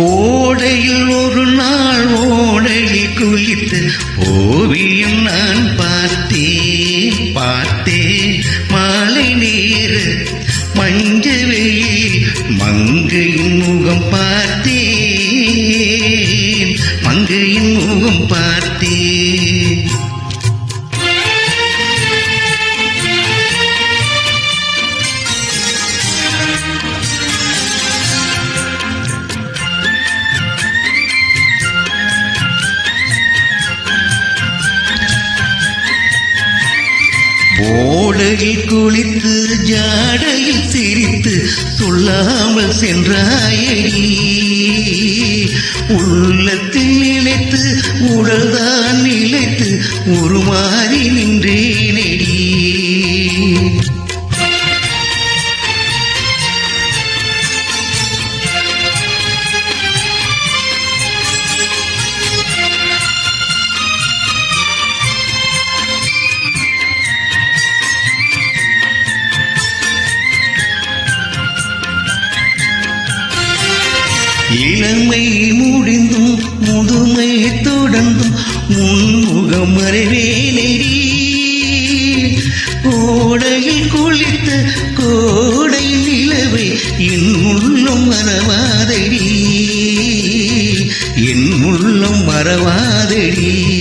கோடையில் ஒரு நாள் ஓடையில் குளித்து ஓவியம் நான் பார்த்தேன் பார்த்தேன் மாலை நேரு மஞ்ச வெயில் மங்கையின் முகம் பார்த்தேன் மங்கையின் முகம் பார்த்தேன். ஓடையில் குளித்து ஜாடையில் சிரித்து சொல்லாமல் சென்றாயடி உள்ளத்தில் நினைத்து உடல்தான் நிலைத்து உருமாறி நின்றே. இளமை முடிந்தும் முதுமை தொடர்ந்தும் முன்முகம் மறைவேனடி கோடையில் குளித்த கோடை நிலவை என் உள்ளம் மறவாதடி. என் உள்ளம் மறவாதடி.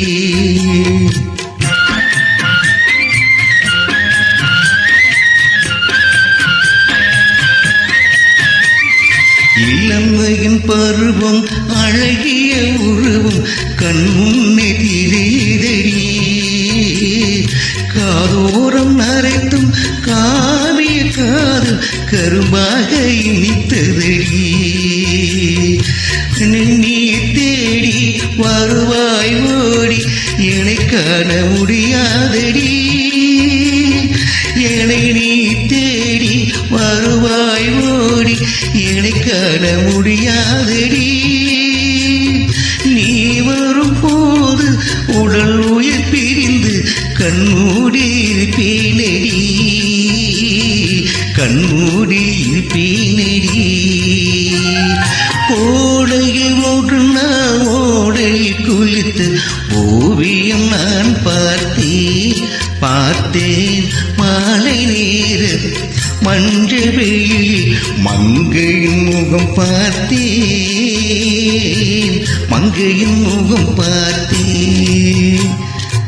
இளமையின் பருவம் அழகிய உருவம் கண் முன்னே திரைதடி காதோரம் நரைத்தும் காவிய காது கரும்பாக இனித்ததடி. நீ தேடி வருவாய் ஓடி என்னை காண முடியாதடி. முடியாதடி. நீ வரும் போது உடல் உயிர் பிரிந்து கண்மூடி இருப்பேனடி. கண்மூடி இருப்பேனடி. ஓடையில் ஒரு நாள் ஓடையில் குளித்து ஓவியம் நான் பார்த்தேன் பார்த்தேன். மாலை நேரத்தில் மஞ்சள் வெயில் மங்கையின் முகம் பார்த்தேன். மங்கையின் முகம் பார்த்தேன்.